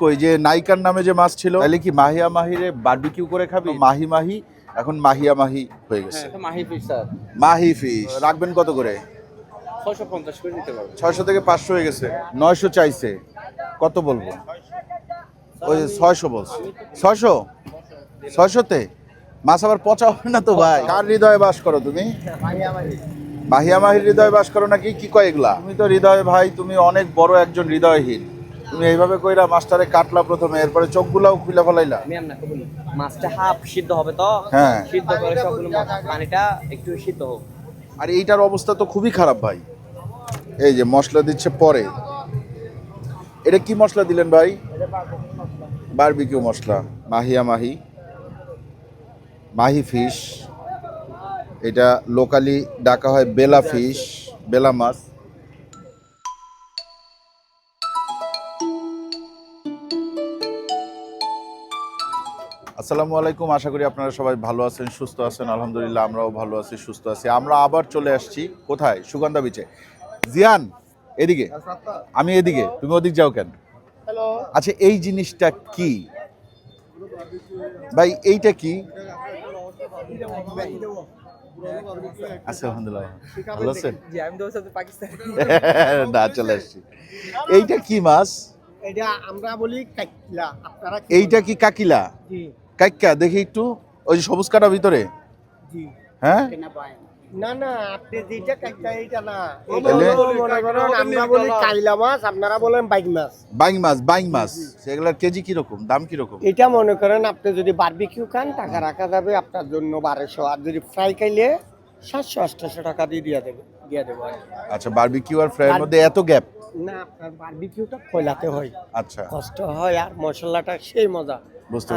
কই যে নাইকার নামে যে মাছ ছিল তাহলে কি মাহিয়া মাহিরে বারবিকিউ করে খাবি? মাহি মাহি এখন মাহিয়া মাহি হয়ে গেছে। হ্যাঁ, mahi fish sir mahi fish রাখবেন কত করে? ছয়শো পঞ্চাশ করে দিতে পারব ছয়শো থেকে পাঁচশো হয়ে গেছে। নয়শো চাইছে। কত বলব? ওই ছয়শো বলছে। ছয়শো? ছয়শোতে? মাছ আবার পচা হবে না তো ভাই? কার হৃদয়ে বাস করো তুমি? মাহিয়া মাহির হৃদয়ে বাস করো নাকি? কি কয় এগুলা? তুমি তো হৃদয় ভাই তুমি অনেক বড় একজন হৃদয়হীন। তুমি এইভাবে কইরা মাছটারে কাটলা প্রথমে এরপরে চোখগুলাও খুলে ফেলাইলা? মাছটা হাফ সিদ্ধ হবে তো? হ্যাঁ। সিদ্ধ করে সবগুলো পানিটা একটু সিদ্ধ হোক। আর এইটার অবস্থা তো খুবই খারাপ ভাই। এই যে মশলা দিচ্ছে পরে। এটা কি মশলা দিলেন ভাই? বারবিকিউ মশলা। মাহিয়া মাহি। Mahi fish. এটা লোকালি ডাকা হয় বেলা ফিশ বেলা মাছ। আসসালামু আলাইকুম। আশা করি আপনারা সবাই ভালো আছেন সুস্থ আছেন। আলহামদুলিল্লাহ আমরাও ভালো আছি সুস্থ আছি। আমরা আবার চলে আসছি। কোথায়? সুগন্ধা বিচে জিয়ান এদিকে? আমি এদিকে। তুমি ওদিক যাও কেন? আচ্ছা এই জিনিসটা কি? ভাই এইটা কি? আচ্ছা আলহামদুলিল্লাহ। ভালো আছেন? জি আমি তো সাথে পাকিস্তান না চলে আসছি। এইটা কি মাছ? এটা আমরা বলি কাইলা আপনারা এইটা কি কাকিলা? জি। কাইকা দেখি একটু ওই যে সবুজ কাটা ভিতরে? হ্যাঁ? না না আপনি যেটা কাইলা এইটা না। তাহলে? এটা হলো মনে করেন আমরা বলি কাইলা মাছ আপনারা বলেন বাইক মাছ। বাইং মাছ বাইং মাছ। সেগুলোর কেজি কীরকম দাম কীরকম? এটা মনে করেন আপনি যদি বারবিকিউ খান টাকা রাখা যাবে আপনার জন্য বারোশো। আর যদি ফ্রাই খাইলে সাতশো আটশো টাকা দিয়ে দিয়ে দেবে দিয়ে। আচ্ছা বারবিকিউ আর ফ্রাইয়ের মধ্যে এত গ্যাপ না আপনার বারবিকিউটা খোলাতে হয়। আচ্ছা। কষ্ট হয় আর মশলাটা সেই মজা।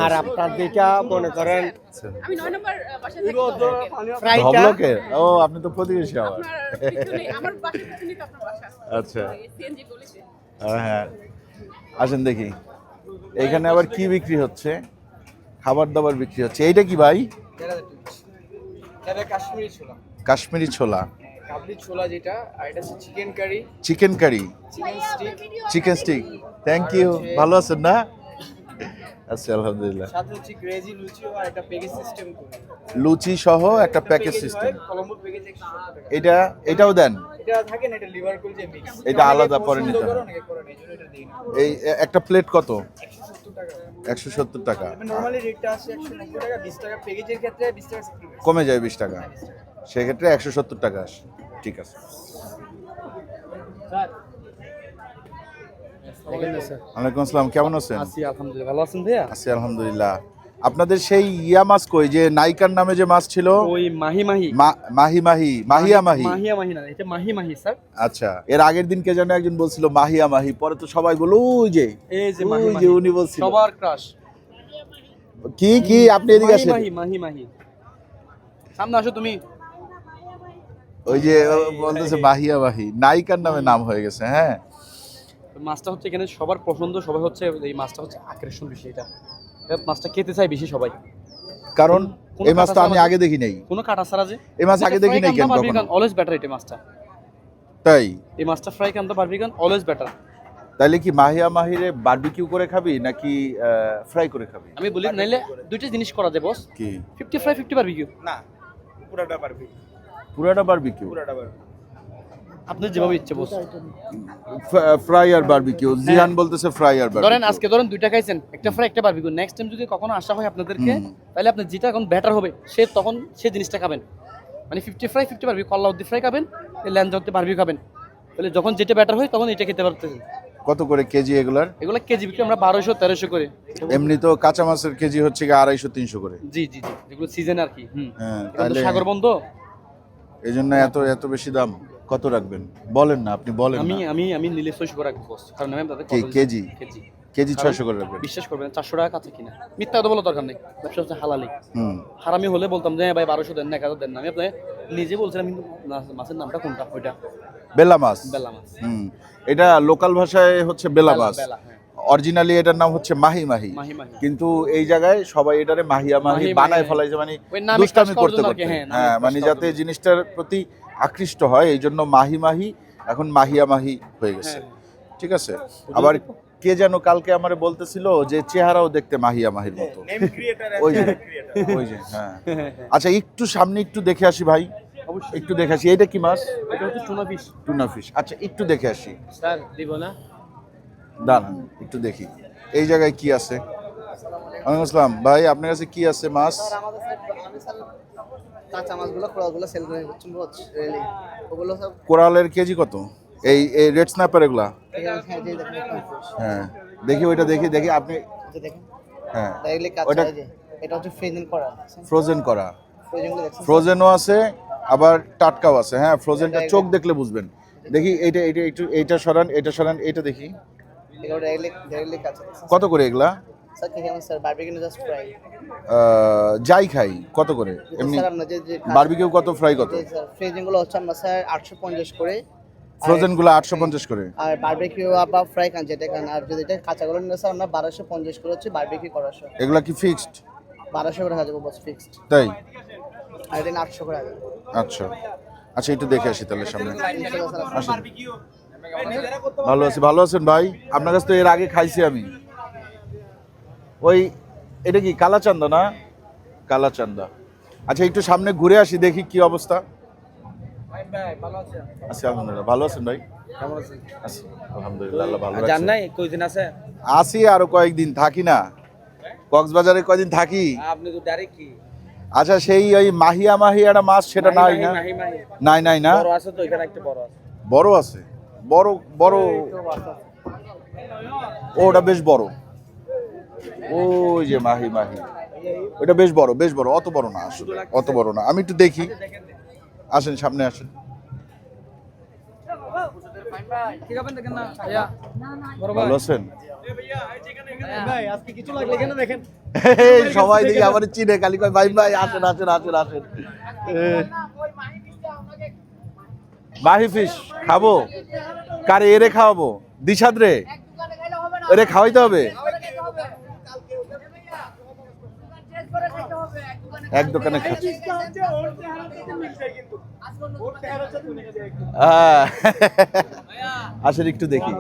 আর আপনার যেটা মনে করেন আমি নয় নম্বর বাসায় থাকি। ফ্রাইটা। ও আপনি তো প্রতিবেশী আমার আমার বাসার পিছনেই আপনার বাসা। আচ্ছা। সিএনজি হ্যাঁ, হ্যাঁ। আসেন দেখি। এখানে আবার কি বিক্রি হচ্ছে? খাবার দাবার বিক্রি হচ্ছে। এইটা কি ভাই? কাশ্মীরি ছোলা। কাশ্মীরি ছোলা কাবলি ছোলা যেটা আর এটা হচ্ছে chicken curry. Chicken curry. Chicken stick chicken stick thank you ভালো আছেন না? আচ্ছা আলহামদুলিল্লাহ। সাথে হচ্ছে গ্রেজি লুচি আর একটা প্যাকেজ সিস্টেম করে। লুচি সহ একটা প্যাকেজ সিস্টেম কলম্বো প্যাকেজ এটা এটাও দেন? এটা থাকে না এটা লিভার কুল যে মিক্স এটা আলাদা পরে নিতে এই একটা প্লেট কত? 170 টাকা। একশো সত্তর টাকা। নরমালি রেটটা আছে 190 টাকা 20 টাকা। প্যাকেজের ক্ষেত্রে 20 টাকা কমে যায় বিশ টাকা। সেক্ষেত্রে একশো সত্তর টাকা আসে ঠিক আছে। ওয়ালাইকুম আসসালাম। কেমন আছেন? আছি আলহামদুলিল্লাহ ভালো আছেন ভাইয়া? আছি আলহামদুলিল্লাহ। আপনাদের সেই ইয়া মাছ কই যে নাইকার নামে যে মাছ ছিল? ওই মাহি মাহি। মাহি মাহি মাহিয়া মাহি মাহিয়া মাহি না এটা মাহি মাহি স্যার। আচ্ছা এর আগের দিন কে একজন বলছিল মাহিয়া মাহি পরে তো সবাই বলো ওই যে এই যে মাহি যে উনি বলছিল। সবার ক্রাশ কি কি আপনি এদিকে আসেন। মাহি মাহি মাহি। সামনে আসো তুমি। ওই যে বলতেছে মাহিয়া মাহি নায়িকার নামে নাম হয়ে গেছে হ্যাঁ। মাছটা হচ্ছে এখানে সবার পছন্দ সবাই হচ্ছে এই মাছটা হচ্ছে আকর্ষণ বেশি এটা। মাছটা খেতে চাই বেশি সবাই। কারণ এই মাছটা আমি আগে দেখি নাই। কোনো কাটা ছাড়া যে এই মাছ আগে দেখি নাই কেন অলওয়েজ বেটার এটা মাছটা। তাই? এই মাছটা ফ্রাই কানতে পারবি কারণ অলওয়েজ বেটার তাইলে কি মাহিয়া মাহিরে বারবিকিউ করে খাবি নাকি ফ্রাই করে খাবি? আমি বলি নাইলে দুইটা জিনিস করা যায় বস কি? ফিফটি ফ্রাই ফিফটি বারবিকিউ না পুরাটা পারবি পুরাটা বারবিকিউ পুরাটা পারবি আপনি যেভাবে ইচ্ছে বস ফ্রাই আর বারবিকিউ। জিহান বলতেছে ফ্রাই আর ধরেন আজকে ধরেন দুইটা খাইছেন একটা ফ্রাই একটা পারবি নেক্সট টাইম যদি কখনো আসা হয় আপনাদেরকে তাহলে আপনি যেটা এখন বেটার হবে সে তখন সে জিনিসটা খাবেন। মানে ফিফটি ফ্রাই ফিফটি পারবি কল্লা উদ্দি ফ্রাই খাবেন ল্যান্ড উদ্দি পারবি খাবেন। তাহলে যখন যেটা বেটার হয় তখন এটা খেতে পারতেছেন। কত করে কেজি এগুলার? এগুলো কেজি বিক্রি আমরা বারোশো তেরোশো করে। এমনি তো কাঁচা মাছের কেজি হচ্ছে কি আড়াইশো তিনশো করে। জি জি জি যেগুলো সিজন আর কি হ্যাঁ তাহলে সাগর বন্ধ এই জন্য এত এত বেশি দাম? কত রাখবেন? বলেন না আপনি বলেন আমি আমি আমি নিলে ছয়শো রাখব boss। কারণ আমি তাদের কেজি? কেজি। কেজি ছয়শো করে রাখবেন। বিশ্বাস করবেন চারশো টাকা কাছে কিনা। মিথ্যা কথা বলা দরকার নেই ব্যবসা হচ্ছে হালালি। হুম। হারামি হলে বলতাম যে হ্যাঁ ভাই বারোশো দেন না এক হাজার দেন না। আমি আপনাকে নিজে বলছিলাম কিন্তু মাছের নামটা কোনটা? ওইটা। বেলা মাছ বেলা মাছ হুম। এটা লোকাল ভাষায় হচ্ছে বেলা মাছ হ্যাঁ। অরিজিনালি এটার নাম হচ্ছে মাহি মাহি। কিন্তু এই জায়গায় সবাই এটারে মাহিয়া মাহি বানায় মাহি, ফেলাইছে মানে দুষ্টামি করতে করতে। হ্যাঁ, হ্যাঁ মানে যাতে জিনিসটার প্রতি আকৃষ্ট হয় এই জন্য মাহি মাহি এখন মাহিয়া মাহি হয়ে গেছে। হ্যাঁ। ঠিক আছে? আবার কে যেন কালকে আমারে বলতেছিল যে চেহারাও দেখতে মাহিয়া মাহির মতো। ওই যে ওই যে হ্যাঁ। আচ্ছা একটু সামনে একটু দেখে আসি ভাই। একটু দেখে আসি। এটা কি মাছ? এটা হচ্ছে টুনা ফিশ টুনা ফিশ আচ্ছা একটু দেখে আসি। স্যার দিব না। দাঁড়ান একটু দেখি। এই জায়গায় কি আছে? ওয়ালাইকুম আসসালাম। ভাই আপনার কাছে কি আছে মাছ? কাঁচা মাছগুলো খোলাগুলো সেল করে বুঝছেন রেলি ওগুলো সব কোরালের কেজি কত? এই এই রেড স্ন্যাপার এগুলা? হ্যাঁ। হ্যাঁ দেখি ওইটা দেখি দেখি আপনি দেখেন। হ্যাঁ এটা হচ্ছে ফ্রোজেন করা। ফ্রোজেন করা। ফ্রোজেনও আছে আবার টাটকাও আছে। হ্যাঁ ফ্রোজেনটা চোখ দেখলে বুঝবেন। দেখি এইটা এইটা একটু এইটা সরান এটা সরান এইটা দেখি। কত করে এগুলা? স্যার কি কেমন স্যার? বারবিকিউ জাস্ট ফ্রাই যাই খাই কত করে? এমনি স্যার আপনার যে যে বারবিকিউ কত ফ্রাই কত? স্যার ফ্রোজেনগুলো হচ্ছে আমরা স্যার আটশো পঞ্চাশ করে। আর- ফ্রোজেনগুলো আটশো পঞ্চাশ করে? আর বারবিকিউ বা ফ্রাই খান যেটা খান। আর যদি এটা কাঁচাগুলো নিলে স্যার আমরা বারোশো পঞ্চাশ করে হচ্ছে বারবিকিউ করার সময় এগুলা কি ফিক্সড বারোশো করে হাজার বস ফিক্সড তাই? আর এটা আটশো করে হাজার। আচ্ছা। আচ্ছা একটু দেখে আসি তাহলে সামনে। ভালো আছি ভালো আছেন ভাই? আপনার কাছে তো এর আগে খাইছি আমি। ওই এটা কি কালাচান্দা না? কালাচান্দা। আচ্ছা একটু সামনে ঘুরে আসি দেখি কি অবস্থা। আছি আলহামদুলিল্লাহ। ভালো আছেন ভাই? আছি আলহামদুলিল্লাহ আল্লাহ ভালো রাখছে। নাই? কয়দিন আছে? আসি আরও কয়েকদিন থাকি না। কক্সবাজারে কয়দিন থাকি? আপনি তো ডাইরেক্ট কি? আচ্ছা সেই ওই মাহিয়া মাহিয়াটা মাছ সেটা নাই না? নাই নাই না? বড় আছে তো এখানে একটা বড় আছে। বড় আছে। বড় ওটা বেশ বড়। ওই যে মাহি মাহি। ওটা বেশ বড় বেশ বড়, অত বড় না আসলে, অত বড় না। আমি একটু দেখি। আসেন, সামনে আসেন। সবাই চিনে ভাই ভাই মাহি ফিশ খাব? কারে, এরে খাওয়াবো? রে? এরে খাওয়াইতে হবে? এক দোকানে খাচ্ছি আসেন একটু দেখি।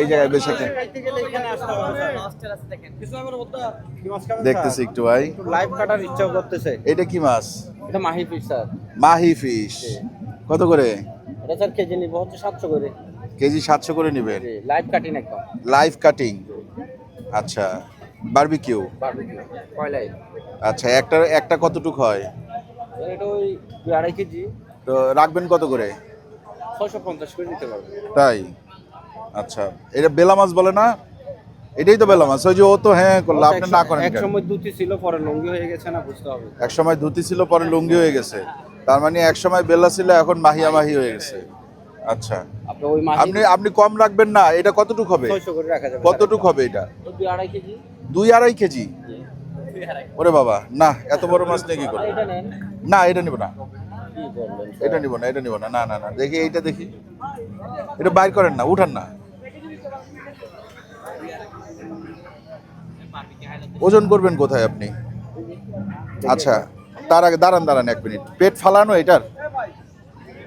এই জায়গায় বেশ একটা দেখতেছি একটু ভাই। লাইভ কাটার ইচ্ছা করতেছে। এটা কি মাছ? এটা mahi fish sir. Mahi fish কত করে? এটা স্যার কেজি নিব হচ্ছে সাতশো করে। কেজি সাতশো করে নেবেন। লাইভ কাটিং একদম। লাইভ কাটিং আচ্ছা। বারবিকিউ? বারবিকিউ কয়লাই আচ্ছা একটা একটা কতটুক হয়? এটা ওই আড়াই কেজি। তো রাখবেন কত করে? পঞ্চাশ তাই? আচ্ছা এটা বেলা মাছ বলে না? এটাই তো বেলা মাছ ওই যে ও তো হ্যাঁ করল আপনি না করেন এক সময় দুটি ছিল পরে লঙ্গি হয়ে গেছে না বুঝতে হবে। এক সময় ধুতি ছিল পরে লুঙ্গি হয়ে গেছে। তার মানে এক সময় বেলা ছিল এখন মাহিয়া মাহি হয়ে গেছে। আচ্ছা। আপনি আপনি কম রাখবেন না এটা কতটুক হবে? কতটুক হবে এটা? দুই আড়াই কেজি। দুই আড়াই কেজি? ওরে বাবা না এত বড় মাছ নিয়ে কি করব? না এটা নিব না। এটা নিব না এটা নিব না না না না দেখি এইটা দেখি। এটা বাইর করেন না উঠান না। ওজন করবেন কোথায় আপনি? আচ্ছা তার আগে দাঁড়ান দাঁড়ান এক মিনিট। পেট ফালানো এটার?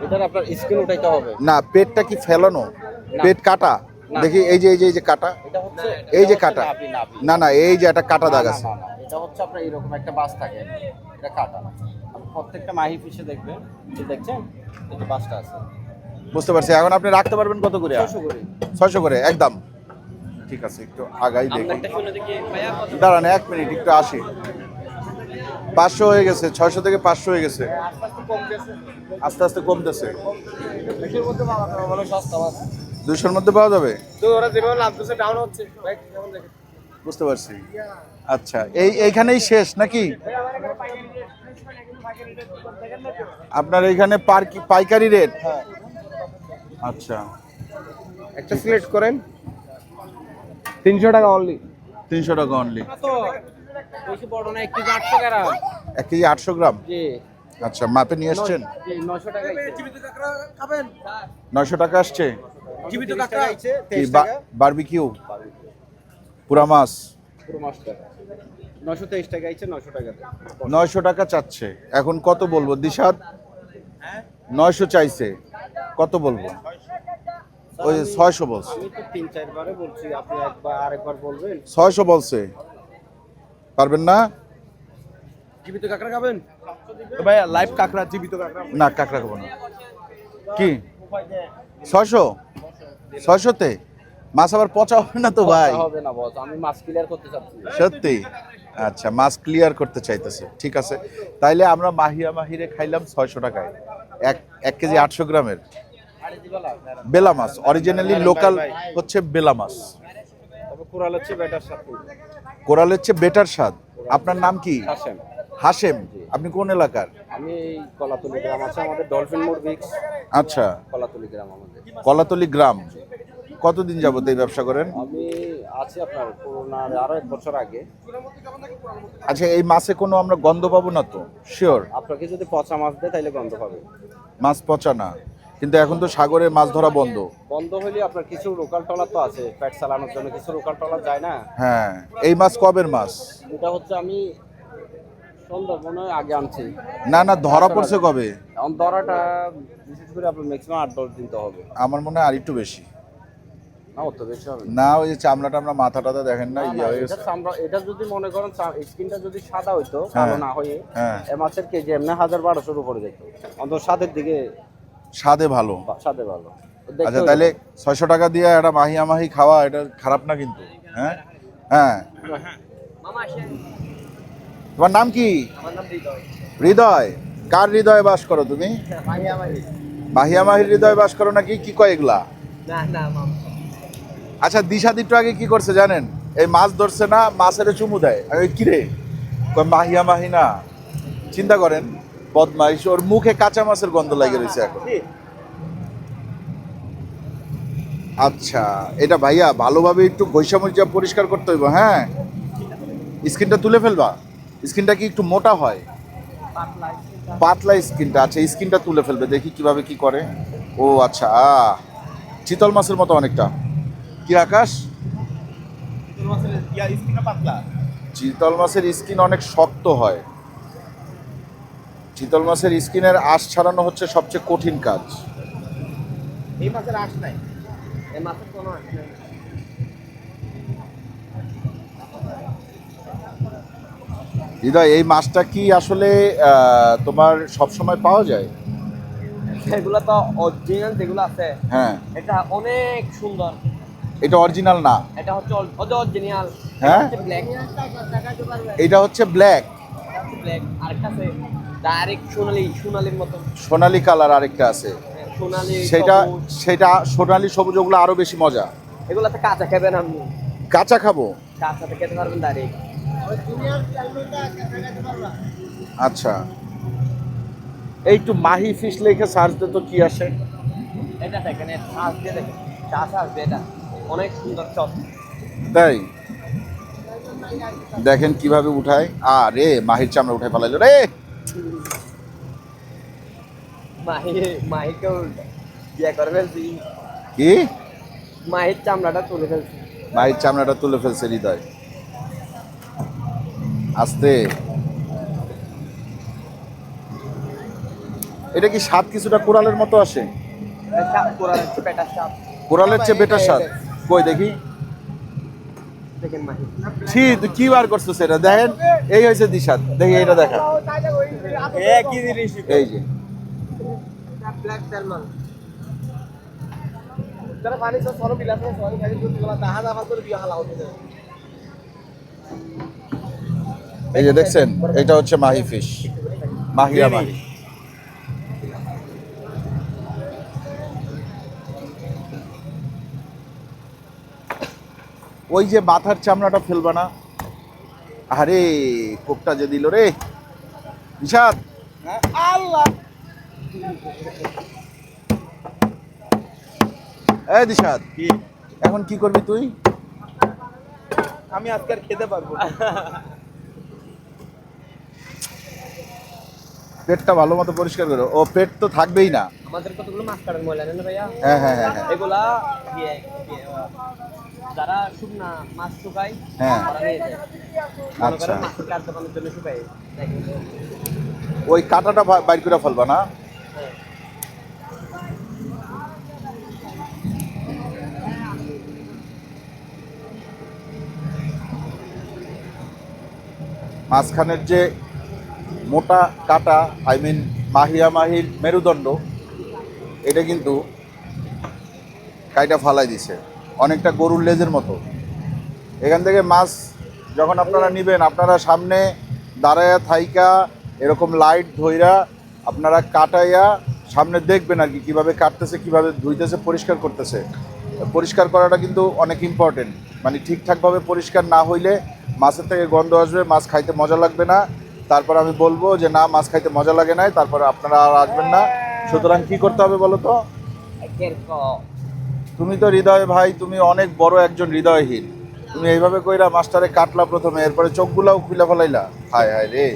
এটার আপনার স্কিন উঠাইতে হবে। না পেটটা কি ফেলানো? পেট কাটা। দেখি এই যে এই যে এই যে কাটা। এই যে এটা কাটা। না না এই যে একটা কাটা দাগ আছে। এটা হচ্ছে আপনার এরকম একটা বাস থাকে। এটা কাটা আপনি প্রত্যেকটা মাহি ফিশে দেখবেন। যে দেখছেন? যে বাসটা আছে। বুঝতে পারছি। এখন আপনি রাখতে পারবেন কত করে? ছয়শো করে। একদম। ঠিক আছে একটু আগাই দেখি। আপনারটা শুনে দেখি ভাইয়া দাঁড়ান এক মিনিট একটু আসি। পাঁচশো হয়ে গেছে ছয়শো থেকে পাঁচশো হয়ে গেছে। আস্তে আস্তে কমতেছে। দুশোর মধ্যে পাওয়া যাবে? তো ওরা যেভাবে নামতেছে ডাউন হচ্ছে। ভাই কেমন দেখে বুঝতে পারছি। আচ্ছা এই এইখানেই শেষ নাকি? আপনার এইখানে পাইকারি রেট আচ্ছা। একটা সিলেক্ট করেন। তিনশো টাকা অনলি তিনশো টাকা অনলি বড় না একটু আটশো গ্রাম এক কেজি আটশো গ্রাম? আচ্ছা মাপে নিয়ে নশো টাকা নয়শো টাকা আসছে? জীবিত কাঁকড়া আইছে কি বারবিকিউ? পুরা মাছ পুরো মাছটা নশো তেইশ টাকা আইছে নশো টাকা। নয়শো টাকা চাচ্ছে। এখন কত বলব? দিশাদ নয়শো চাইছে। কত বলব? ওই ছয়শো বলছে। আমি তো তিন চারবারে বলছি আপনি একবার আরেকবার বলবেন। ছয়শো বলছে। পারবেন না? জীবিত কাঁকড়া খাবেন? ভাই লাইভ কাঁকড়া জীবিত কাঁকড়া। না কাঁকড়া খাব না। কি? ছয়শো? ছয়শোতে? মাছ আবার পচা হবে না তো ভাই? হবে না বস আমি মাছ ক্লিয়ার করতে চাচ্ছি। সত্যি? আচ্ছা মাছ ক্লিয়ার করতে চাইতেছে। ঠিক আছে। তাইলে আমরা মাহিয়া মাহিরে খাইলাম ছয়শো টাকায়। এক এক কেজি আটশো গ্রামের। বেলা মাছ। অরিজিনালি লোকাল হচ্ছে বেলা মাছ। কোরাল হচ্ছে বেটার সাথে কোরালের চেয়ে বেটার স্বাদ। আপনার নাম কি? হাসেম আপনি কোন এলাকার? আমি কলাতলি গ্রাম আছে আমাদের ডলফিন মোড় বিক্স আচ্ছা। কলাতলি গ্রাম আমাদের। কলাতলি গ্রাম। কতদিন যাবত এই ব্যবসা করেন? আমি আছি আপনার করোনার আরও এক বছর আগে। আচ্ছা এই মাছে কোনো আমরা গন্ধ পাবো না তো? শিওর আপনাকে যদি পচা মাছ দেয় তাহলে গন্ধ পাবে। মাছ পচা না। কিন্তু এখন তো সাগরে মাছ ধরা বন্ধ। বন্ধ হইলে আপনার কিছু লোকাল টলার তো আছে পেট চালানোর জন্য। কিছু লোকাল টলার যায় না। হ্যাঁ। এই মাছ কবের মাছ? এটা হচ্ছে আমি সুন্দরবনে আগে আনছি না না ধরা পড়ছে কবে? এখন ধরাটা বিশেষ করে আপনার ম্যাক্সিমাম আট দশ দিন তো হবে। আমার মনে হয় আর একটু বেশি। না অত বেশি হবে না। ওই যে চামড়া টামড়া মাথা টাথা দেখেন না ইয়ে হয়ে গেছে। চামড়া- এটা যদি মনে করেন স্কিনটা যদি সাদা হইতো হ্যাঁ। কালো না হয়ে হ্যাঁ। এ মাছের কেজি এমনি হাজার বারোশোর উপরে যেত। অন্তত সাদের দিকে স্বাদে ভালো। বা- সাদে ভালো। আচ্ছা তাহলে ছয়শো টাকা দিয়ে একটা মাহিয়া মাহি খাওয়া এটা খারাপ না কিন্তু হ্যাঁ? হ্যাঁ। তোমার নাম কি? হৃদয়। কার হৃদয়ে বাস করো তুমি? মাহিয়া মাহির হৃদয়ে বাস করো নাকি? কি কয় এগুলা? আচ্ছা দিশা দিট্টু আগে কি করছে জানেন? এই মাছ ধরছে না মাছের চুমু দেয়। আমি কিরে? মাহিয়া মাহি না। চিন্তা করেন বদমাইশ ওর মুখে কাঁচা মাছের গন্ধ লাগে রয়েছে এখন। আচ্ছা এটা ভাইয়া ভালোভাবে একটু ঘৈষা মরিচা পরিষ্কার করতে হইব হ্যাঁ? স্কিনটা তুলে ফেলবা। স্কিনটা কি একটু মোটা হয়? পাতলা স্কিনটা। আচ্ছা স্কিনটা তুলে ফেলবে দেখি কীভাবে কি করে। ও আচ্ছা চিতল মাছের মতো অনেকটা। কি আকাশ? চিতল মাছের স্কিন অনেক শক্ত হয়। চিতল মাছের স্কিনের আঁশ ছাড়ানো হচ্ছে সবচেয়ে কঠিন কাজ। এই মাছের আশ নাই। এই মাছের কোনো আশ নেই। হৃদয় এই মাছটা কি আসলে তোমার সব সময় পাওয়া যায়? এগুলো তো অরিজিনাল যেগুলো আছে হ্যাঁ। এটা অনেক সুন্দর। এটা অরিজিনাল না? এটা হচ্ছে অরিজিনাল হ্যাঁ? ব্ল্যাক এটা হচ্ছে ব্ল্যাক ব্ল্যাক আরেকটা আছে ডাইরেক্ট সোনালি সোনালির মতো। সোনালি কালার আরেকটা আছে। সোনালি সেটা সেটা সোনালি সবুজ ওগুলো আরও বেশি মজা। এগুলাতে কাঁচা খাবেন আপনি। কাঁচা খাব? কাঁচাতে খেতে পারবেন ডাইরেক্ট আচ্ছা। এই একটু মাহি ফিশ লেখে সার্চ দে তো কি আসে? এটা দেখেন শ্বাস দিয়ে দেখেন। শ্বাস আসবে এটা। অনেক সুন্দর চপ। তাই? দেখেন কীভাবে উঠায়। আরে মাহির চামড়া উঠাই ফেলাইলো রে। কি? মাহির চামড়াটা তুলে ফেলছি। মাহির চামড়াটা তুলে ফেলছে হৃদয়। আস্তে। এটা কি স্বাদ কিছুটা কোরালের মতো আসে? কোরালের চেয়ে বেটার স্বাদ। কই দেখি। ছি তুই কি বার করছ সেটা দেখেন এই হয়েছে দিশাদ দেখি এটা দেখা। এই যে। পানি এই যে দেখছেন এটা হচ্ছে মাহি ফিশ মাহিয়া মাহি। ওই যে মাথার চামড়াটা ফেলবা না? আরে কোকটা যে দিল রে। বিষাদ আল্লাহ। এই দিশাদ কি? এখন কি করবি তুই? আমি আজকে খেতে পারব পেটটা ভালো মতো পরিষ্কার করে। ও পেট তো থাকবেই না। আমাদের কতগুলো মাছ কাটার ময়লা নেন ভাইয়া? হ্যাঁ হ্যাঁ হ্যাঁ, হ্যাঁ। এগুলা যারা শুকনা মাছ শুকায় হ্যাঁ। আচ্ছা। ওই কাটাটা বাইর করে ফেলবা না? মাঝখানের যে মোটা, কাটা আই মিন মাহিয়া মাহির মেরুদণ্ড, এটা কিন্তু কাইটা ফালাই দিছে। অনেকটা গরুর লেজের মতো। এখান থেকে মাছ যখন আপনারা নেবেন, আপনারা সামনে দাঁড়ায়া, থাইকা, এরকম লাইট ধইরা আপনারা কাটাইয়া সামনে দেখবেন আর কি, কীভাবে কাটতেছে, কীভাবে ধুইতেছে, পরিষ্কার করতেছে। পরিষ্কার করাটা কিন্তু অনেক ইম্পর্টেন্ট মানে ঠিকঠাকভাবে পরিষ্কার না হইলে মাছের থেকে গন্ধ আসবে, মাছ খাইতে মজা লাগবে না। তারপর আমি বলব যে না, মাছ খাইতে মজা লাগে নাই, তারপর আপনারা আর আসবেন না। সুতরাং কি করতে হবে বলো তো? তুমি তো হৃদয় ভাই, তুমি অনেক বড় একজন হৃদয়হীন। তুমি এইভাবে কইরা মাস্টারে কাটলা প্রথমে, এরপরে চোখগুলাও খুলে ফেলাইলা। হায় হায় রে।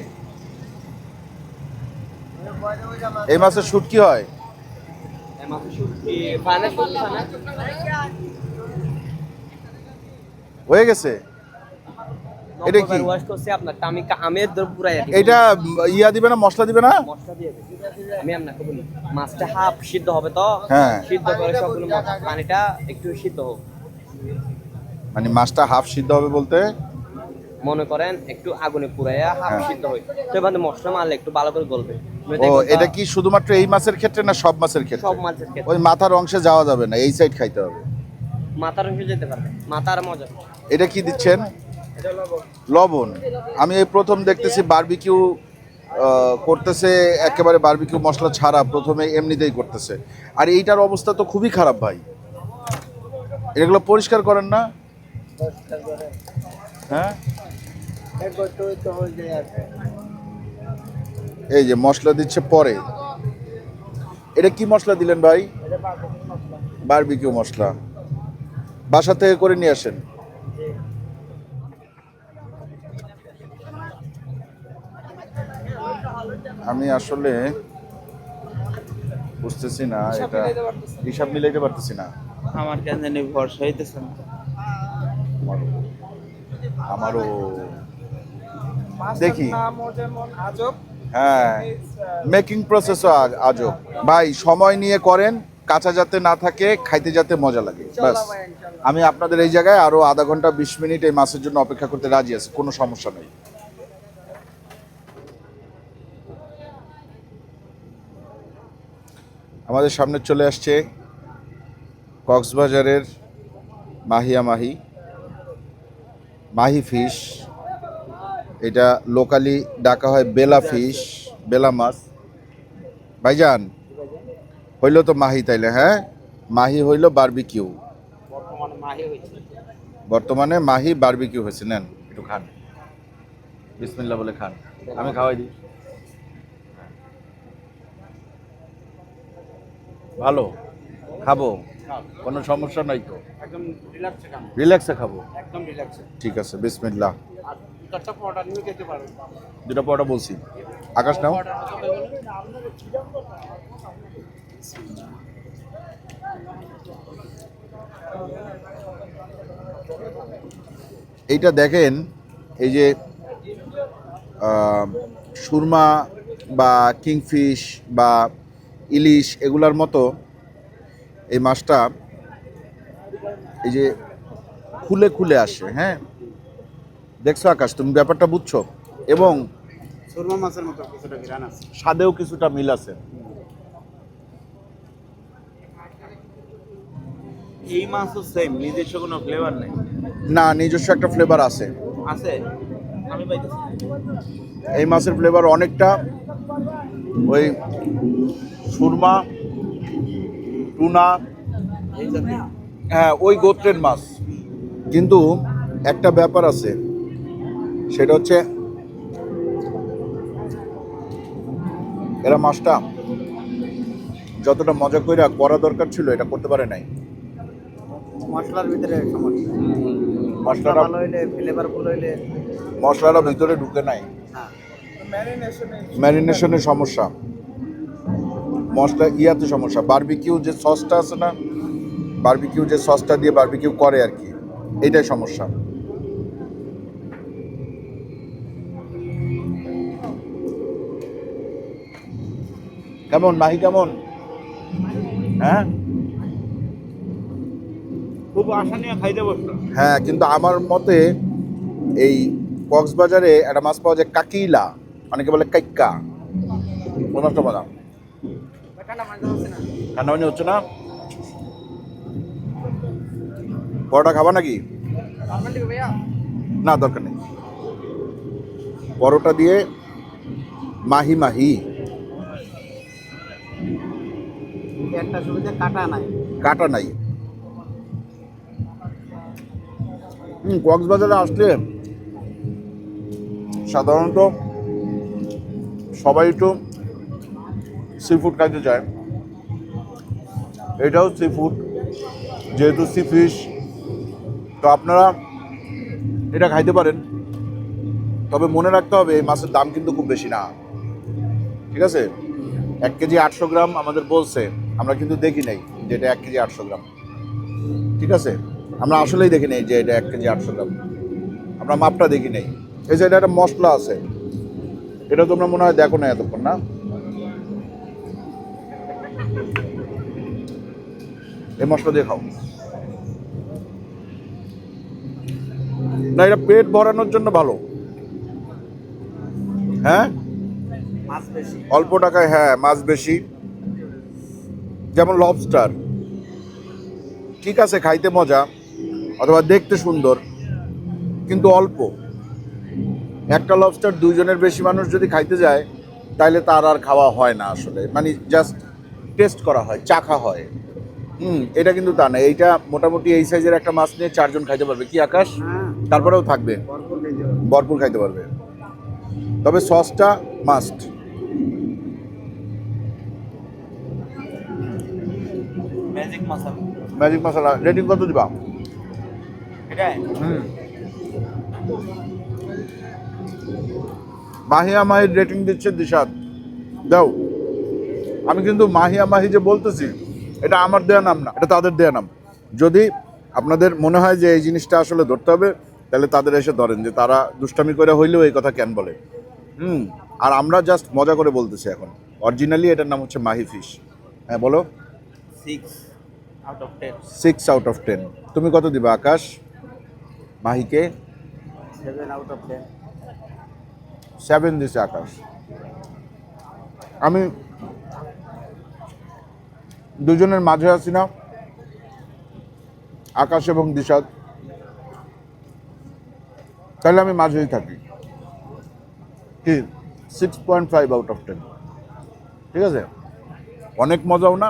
এই মাছের শুট কি হয়? হয়ে গেছে? এটা কি? ওয়াশ করছি আপনার আমি আমের দর পুরাই এটা ইয়া দিবে না মশলা দিবে না? মশলা দিয়ে আমি আপনাকে বলি মাছটা হাফ সিদ্ধ হবে তো? হ্যাঁ। সিদ্ধ করে সবগুলো পানিটা একটু সিদ্ধ হোক। মানে মাছটা হাফ সিদ্ধ হবে বলতে? মনে করেন একটু আগুনে পুরাইয়া হাফ হ্যাঁ। সিদ্ধ হয়। তো এবার মশলা মারলে একটু ভালো করে গলবে। ও এটা কি শুধুমাত্র এই মাছের ক্ষেত্রে না সব মাছের ক্ষেত্রে? সব মাছের ক্ষেত্রে। ওই মাথার অংশে যাওয়া যাবে না এই সাইড খাইতে হবে। মাথার অংশে যেতে পারবে। মাথার মজা। এটা কি দিচ্ছেন? লবণ। আমি এই প্রথম দেখতেছি বারবিকিউ করতেছে একেবারে বারবিকিউ মশলা ছাড়া প্রথমে এমনিতেই করতেছে। আর এইটার অবস্থা তো খুবই খারাপ ভাই। এগুলো পরিষ্কার করেন না? হ্যাঁ? এই যে মশলা দিচ্ছে পরে। এটা কি মশলা দিলেন ভাই? বারবিকিউ মশলা। বাসা থেকে করে নিয়ে আসেন। আমি আসলে বুঝতেছি না এটা হিসাব মিলাইতে পারতেছি না। আমার কেন জানি ভরসা হইতেছে না। আমারও আমারও দেখি। হ্যাঁ মেকিং প্রসেসও আজব। ভাই সময় নিয়ে করেন কাঁচা যাতে না থাকে খাইতে যাতে মজা লাগে ব্যাস। আমি আপনাদের এই জায়গায় আরও আধা ঘণ্টা বিশ মিনিট এই মাছের জন্য অপেক্ষা করতে রাজি আছি কোনো সমস্যা নেই। আমাদের সামনে চলে আসছে কক্সবাজারের মাহিয়া মাহি। Mahi fish. এটা লোকালি ডাকা হয় বেলা ফিশ বেলা মাছ। ভাইজান হইল তো মাহি তাইলে হ্যাঁ? মাহি হইল বারবিকিউ। বর্তমানে মাহি বারবিকিউ হয়েছে নেন একটু খান। বিসমিল্লা বলে খান। আমি খাওয়াই দিই। ভালো? খাব? কোনো সমস্যা নাই তো? একদম রিল্যাক্সে খাব। একদম রিল্যাক্সে ঠিক আছে বিসমিল্লাহ। আর চারটা পরোটা নিয়ে খেতে পারেন দুটা পরোটা বলছি। আকাশ নাও। এইটা দেখেন এই যে সুরমা বা কিংফিশ বা ইলিশ এগুলার মতো এই মাছটা এই যে খুলে খুলে আসে হ্যাঁ? দেখছ আকাশ তুমি ব্যাপারটা বুঝছ? এবং মাছের মতো কিছুটা আছে। স্বাদেও কিছুটা মিল আছে। এই মাছও সেম নিজস্ব কোনো ফ্লেভার নেই? না নিজস্ব একটা ফ্লেভার আছে। আছে? আমি পাইতেছি। এই মাছের ফ্লেভার অনেকটা ওই সুরমা টুনা হ্যাঁ ওই গোত্রের মাছ। কিন্তু একটা ব্যাপার আছে সেটা হচ্ছে এরা মাছটা যতটা মজা কইরা করা দরকার ছিল এটা করতে পারে নাই। মশলার ভিতরে সমস্যা। মশলাটা হইলে ফ্লেভারফুল হইলে মশলাটা ভিতরে ঢুকে নাই। ম্যারিনেশনের সমস্যা। মশলা ইয়াতে সমস্যা। বার্বিকিউ যে সসটা আছে না বার্বিকিউ যে সসটা দিয়ে বার্বিকিউ করে আর কি এটাই সমস্যা। কেমন মাহি কেমন? হ্যাঁ? খুব আশা নিয়ে খাইতে বসল। হ্যাঁ কিন্তু আমার মতে এই কক্সবাজারে একটা মাছ পাওয়া যায় কাকিলা। অনেকে বলে কাইক্কা। ওই বাদাম। ঠান্ডা পানি হচ্ছে না? পরোটা খাবা নাকি? না দরকার নেই। পরোটা দিয়ে মাহি মাহি। একটা সুবিধা কাটা নাই। কাটা নাই। হুম কক্সবাজারে আসলে সাধারণত সবাই একটু সি ফুড খাইতে চায়। এটাও সি ফুড যেহেতু সি ফিশ তো আপনারা এটা খাইতে পারেন। তবে মনে রাখতে হবে, এই মাছের দাম কিন্তু খুব বেশি না। ঠিক আছে? এক কেজি আটশো গ্রাম আমাদের বলছে, আমরা কিন্তু দেখি নাই যে এটা এক কেজি আটশো গ্রাম। ঠিক আছে? আমরা আসলেই দেখি নাই যে এটা এক কেজি আটশো গ্রাম। আমরা মাপটা দেখি নাই। এই যে এটা একটা মশলা আছে। এটা তোমরা মনে হয় দেখো না এতক্ষণ না? এই মশলা দিয়ে খাও। না এটা পেট ভরানোর জন্য ভালো। হ্যাঁ? মাছ বেশি। অল্প টাকায় হ্যাঁ মাছ বেশি। যেমন লবস্টার ঠিক আছে খাইতে মজা অথবা দেখতে সুন্দর কিন্তু অল্প। একটা লবস্টার দুইজনের বেশি মানুষ যদি খাইতে যায় তাহলে তার আর খাওয়া হয় না আসলে। মানে জাস্ট টেস্ট করা হয় চাখা হয়। হুম এটা কিন্তু তা না। এইটা মোটামুটি এই সাইজের একটা মাছ নিয়ে চারজন খাইতে পারবে। কি আকাশ? তারপরেও থাকবে। ভরপুর খাইতে পারবে। তবে সসটা মাস্ট ম্যাজিক মশলা ম্যাজিক মশলা রেটিং কত দিবা? এটাই। হুম। মাহিয়া মাহির রেটিং দিচ্ছে দিশাদ দাও। আমি কিন্তু মাহিয়া মাহি যে বলতেছি এটা আমার দেয়া নাম না এটা তাদের দেয়া নাম। যদি আপনাদের মনে হয় যে এই জিনিসটা আসলে ধরতে হবে তাহলে তাদের এসে ধরেন যে তারা দুষ্টামি করে হইলেও এই কথা কেন বলে। হুম আর আমরা জাস্ট মজা করে বলতেছি এখন। অরিজিনালি এটার নাম হচ্ছে মাহি ফিশ হ্যাঁ বলো। Six out of ten six out of ten তুমি কত দিবা Akash? মাহিকে? Seven out of ten seven দিছে আকাশ। আমি দুজনের মাঝে আছি না। আকাশ এবং দিশাদ তাহলে আমি মাঝেই থাকি। কি? Six point five out of ten ঠিক আছে? অনেক মজাও না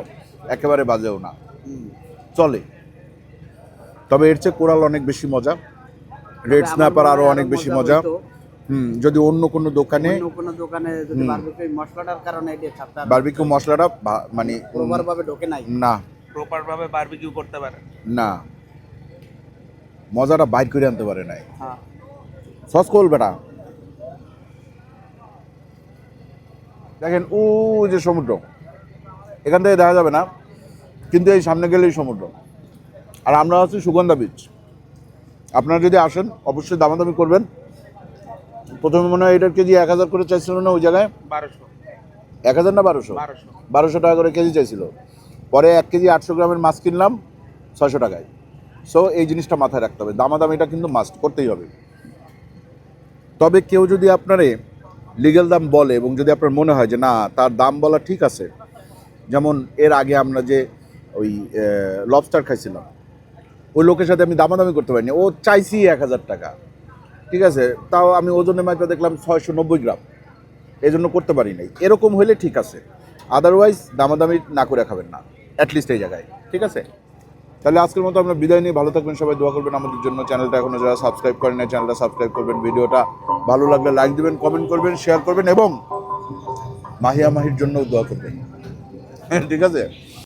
একেবারে বাজেও না। চলে। তবে এর চেয়ে কোরাল অনেক বেশি মজা। রেড স্ন্যাপার আরও অনেক বেশি মজা হুম যদি অন্য কোনো দোকানে অন্য কোনো দোকানে যদি। বারবিকিউ মশলাটার কারণে এটা ছাপটা বারবিকিউ মশলাটা মানে প্রপার ভাবে ঢোকে নাই। না। প্রপার ভাবে বারবিকিউ করতে পারে। না। মজাটা বাইর করে আনতে পারে নাই। হ্যাঁ। সস কোল বেটা। দেখেন ও যে সমুদ্র এখান থেকে দেখা যাবে না কিন্তু এই সামনে গেলেই সমুদ্র। আর আমরা আছি সুগন্ধা বিচ আপনারা যদি আসেন অবশ্যই দামাদামি করবেন। প্রথমে মনে হয় এটার কেজি এক হাজার করে চাইছিল না ওই জায়গায়? বারোশো। এক হাজার না বারোশো? বারোশো। টাকা করে কেজি চাইছিল। পরে এক কেজি আটশো গ্রামের মাছ কিনলাম ছয়শো টাকায়। সো এই জিনিসটা মাথায় রাখতে হবে। দামাদামিটা কিন্তু মাস্ট করতেই হবে। তবে কেউ যদি আপনারে লিগেল দাম বলে এবং যদি আপনার মনে হয় যে না তার দাম বলা ঠিক আছে। যেমন এর আগে আমরা যে ওই লবস্টার খাইছিলাম ওই লোকের সাথে আমি দামাদামি করতে পারিনি। ও চাইছি এক হাজার টাকা। ঠিক আছে? তাও আমি ওজনের মাইপা দেখলাম ছয়শো নব্বই গ্রাম। এই জন্য করতে পারি নাই। এরকম হলে ঠিক আছে। আদারওয়াইজ দামাদামি না করে খাবেন না। অ্যাটলিস্ট এই জায়গায়। ঠিক আছে? তাহলে আজকের মতো আমরা বিদায় নিয়ে ভালো থাকবেন সবাই। দোয়া করবেন আমাদের জন্য। চ্যানেলটা এখনও যারা সাবস্ক্রাইব করেন না চ্যানেলটা সাবস্ক্রাইব করবেন। ভিডিওটা ভালো লাগলে লাইক দিবেন কমেন্ট করবেন শেয়ার করবেন এবং মাহিয়া মাহির জন্যও দোয়া করবেন। ঠিক আছে?